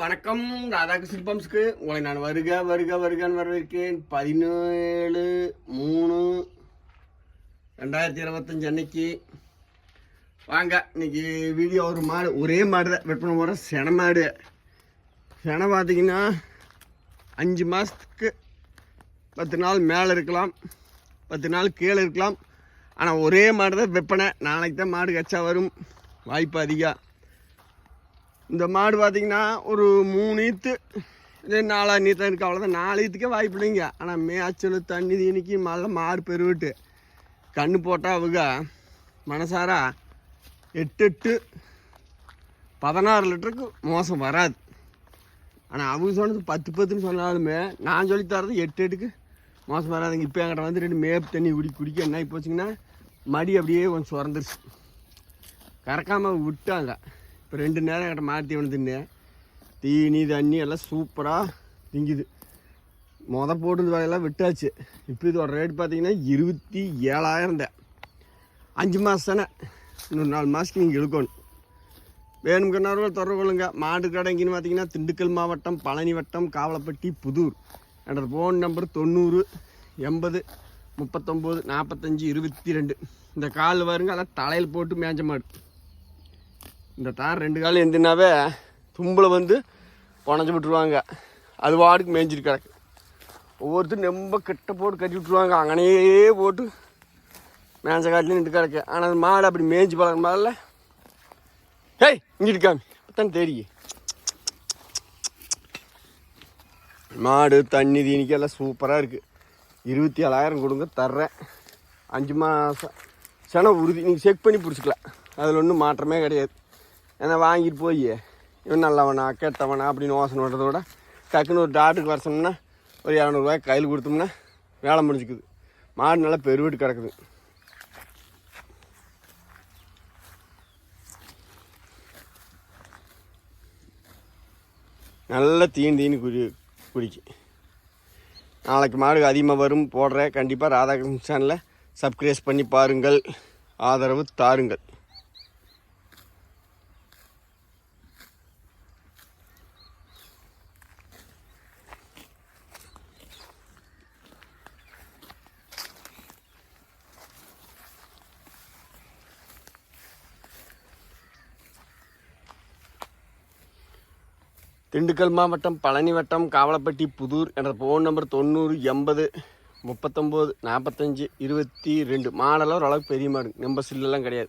வணக்கம் ராதாகிருஷ்ணன் பம்ஸ்க்கு. உங்களை நான் வருக வருக வருகன்னு வரவேற்கிறேன் பதினேழு மூணு ரெண்டாயிரத்தி இருபத்தஞ்சு அன்னைக்கு. வாங்க இன்னைக்கு வீடியோ ஒரு மாடு ஒரே மாடு தான் விற்பனை போகிற சென மாடு. செனை பார்த்தீங்கன்னா அஞ்சு மாதத்துக்கு பத்து நாள் மேலே இருக்கலாம். பத்து நாள் கீழே இருக்கலாம். ஆனால் ஒரே மாடு தான் விற்பனை நாளைக்கு தான் மாடு கச்சா வரும். வாய்ப்பு அதிகம். இந்த மாடு பார்த்தீங்கன்னா ஒரு மூணு ஈத்து இதே நாலா நீத்தான் இருக்குது அவ்வளோதான் நாலு ஈத்துக்கே வாய்ப்பு இல்லைங்க. ஆனால் மேய்ச்சல் தண்ணி தீனிக்கு மழை மாடு பெருவிட்டு கண்ணு போட்டால் அவங்க மனசாரா எட்டு எட்டு பதினாறு லிட்டருக்கு மோசம் வராது. ஆனால் அவங்க சொன்னது பத்து பத்துன்னு சொன்னாலுமே நான் சொல்லி தரது எட்டு எட்டுக்கு மோசம் வராதுங்க. இப்போ என்கிட்ட வந்து ரெண்டு மேப் தண்ணி குடி குடிக்க என்ன ஆகி போச்சுங்கன்னா மடி அப்படியே கொஞ்சம் சுரந்துருச்சு. கறக்காமல் விட்டாங்க. இப்போ ரெண்டு நேரம் என்கிட்ட மாற்றி வந்து தின்னேன். தீனி தண்ணி எல்லாம் சூப்பராக திங்குது. மொத போட்டு வகையெல்லாம் விட்டாச்சு. இப்போ இதோட ரேட் பார்த்தீங்கன்னா இருபத்தி ஏழாயிரம் தான். அஞ்சு மாதம் தானே. இன்னொரு நாலு மாதத்துக்கு நீங்கள் இழுக்கணும். வேணுங்கிறவர்கள் தொடர்பு கொள்ளுங்க. மாடு கடைங்கன்னு பார்த்தீங்கன்னா திண்டுக்கல் மாவட்டம் பழனி வட்டம் காவலப்பட்டி புதூர். என்னோடய ஃபோன் நம்பர் தொண்ணூறு எண்பது முப்பத்தொம்போது நாற்பத்தஞ்சு இருபத்தி ரெண்டு. இந்த கால் வருங்க அதான் தலையில் போட்டு மேஞ்ச மாடு. இந்த தார் ரெண்டு காலம் எந்தினாவே தும்பில் வந்து புனஞ்சு விட்டுருவாங்க. அது வாடுக்கு மேய்ஞ்சிட்டு கிடக்கு. ஒவ்வொருத்தரும் ரொம்ப கிட்ட போட்டு கட்டி விட்ருவாங்க அங்கனையே போட்டு மேஞ்ச காட்டிலே நின்று கிடக்கு. ஆனால் அது மாடு அப்படி மேய்ஞ்சி பழக மாதிரில ஹேய் இங்கிட்டு காமி தான் தெரியும் மாடு தண்ணி தீனிக்கு எல்லாம் சூப்பராக இருக்குது இருபத்தி ஏழாயிரம் கொடுங்க தர்றேன். அஞ்சு மாதம் சென உறுதி. நீங்கள் செக் பண்ணி பிடிச்சிக்கலாம். அதில் ஒன்றும் மாற்றமே கிடையாது. ஏன்னா வாங்கிட்டு போய் இவன் நல்லவனா கெட்டவனா அப்படின்னு யோசனை பண்ணுறத விட டக்குன்னு ஒரு டாக்டருக்கு வர சொன்னோம்னா ஒரு இரநூறுவாய் கையில் கொடுத்தோம்னா வேலை முடிஞ்சுக்குது. மாடு நல்லா பெருவிட்டு கிடக்குது. நல்ல தீனி தீனி குடி குடிக்கு. நாளைக்கு மாடு அதிகமாக வரும் போடுறேன். கண்டிப்பாக ராதாகிருஷ்ணன் சேனலை சப்ஸ்கிரைஸ் பண்ணி பாருங்கள். ஆதரவு தாருங்கள். திண்டுக்கல் மாவட்டம் பழனி வட்டம் காவலப்பட்டி புதூர் என்ற ஃபோன் நம்பர் தொண்ணூறு எண்பது முப்பத்தொம்போது நாற்பத்தஞ்சு இருபத்தி ரெண்டு. மாடெல்லாம் ஓரளவுக்கு பெரிய மாடு. நம்பர் சில்லெல்லாம் கிடையாது.